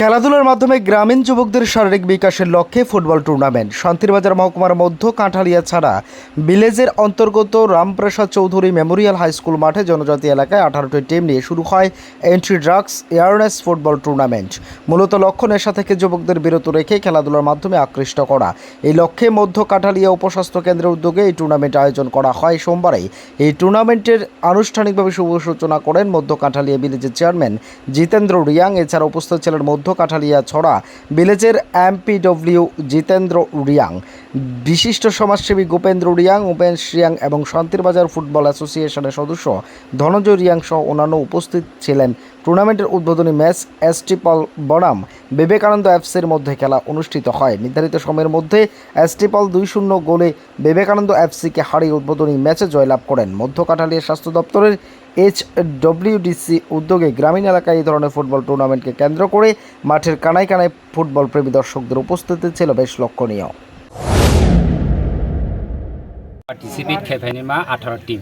খেলাধুলার মাধ্যমে গ্রামীণ যুবকদের শারীরিক বিকাশের লক্ষ্যে ফুটবল টুর্নামেন্ট। শান্তিরবাজার মহকুমার মধ্য কাঁঠালিয়া ছাড়া ভিলেজের অন্তর্গত Ramprasad Chowdhury memorial high school মাঠে জনজাতি এলাকায় আঠারোটি টিম নিয়ে শুরু হয় anti drugs awareness football tournament. মূলত লক্ষ্য নেশা থেকে যুবকদের বিরত রেখে খেলাধুলার মাধ্যমে আকৃষ্ট করা। এই লক্ষ্যে মধ্য কাঁঠালিয়া উপস্বাস্থ্য কেন্দ্রের উদ্যোগে এই টুর্নামেন্ট আয়োজন করা হয়। সোমবারেই এই টুর্নামেন্টের আনুষ্ঠানিকভাবে শুভ সূচনা করেন মধ্য কাঁঠালিয়া ভিলেজের চেয়ারম্যান জিতেন্দ্র রিয়াং। এছাড়া উপস্থিত ছিলেন মধ্য কাঠালিয়া ছড়া, ভিলেজের এমপিডব্লিউ জিতেন্দ্র রিয়াং বিশিষ্ট সমাজসেবী গোপেন্দ্র রিয়াং উপেশ রিয়াং এবং শান্তিরবাজার ফুটবল অ্যাসোসিয়েশনের সদস্য ধনঞ্জয় রিয়াং সহ অন্যান্য উপস্থিত ছিলেন। টুর্নামেন্টের উদ্বোধনী ম্যাচ এসটিপল বনাম, বিবেকানন্দ এফসির মধ্যে খেলা অনুষ্ঠিত হয়। নির্ধারিত সময়ের মধ্যে এসটিপল দুই শূন্য গোলে বিবেকানন্দ এফসিকে হারিয়ে উদ্বোধনী ম্যাচে জয়লাভ করেন। মধ্য কাঠালিয়া স্বাস্থ্য দপ্তরের এইচ ডব্লিউডিসি উদ্যোগে গ্রামীণ এলাকায় এই ধরনের ফুটবল টুর্নামেন্টকে কেন্দ্র করে মাঠের কানায় কানায় ফুটবল প্রেমী দর্শকদের উপস্থিতি ছিল বেশ লক্ষণীয়। পার্টিসিপেট খেফেনিমা আঠারো টিম।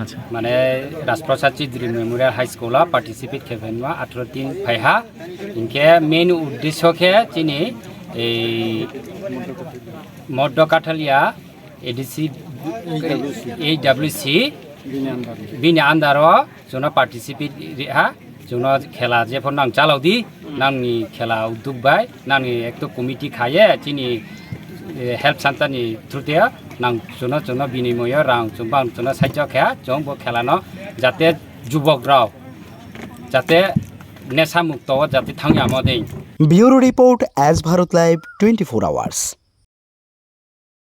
আচ্ছা। মানে রাজপ্রসাদ চিদ্রি মেমোরিয়াল হাই স্কুলা পার্টিসিপেট খেফেনিমা আঠারো টিম ফাইহা। ইনকে মেন উদ্দেশ্যকে চিনি এই মধ্য কাঠালিয়া এডিসি এই W C bini andaro jona participate ha jona khela je phon nang chalau di nang ni khela uduk bai nang ni ekto committee khaye chini help center ni through dia nang jona jona binimoy rang chumbang jona sajja khya jong bo khela no jate যুবক রাও যাতে নেশামুক্ত যাতে থাঙ্গে আমাদের bureau report as Bharat live twenty four hours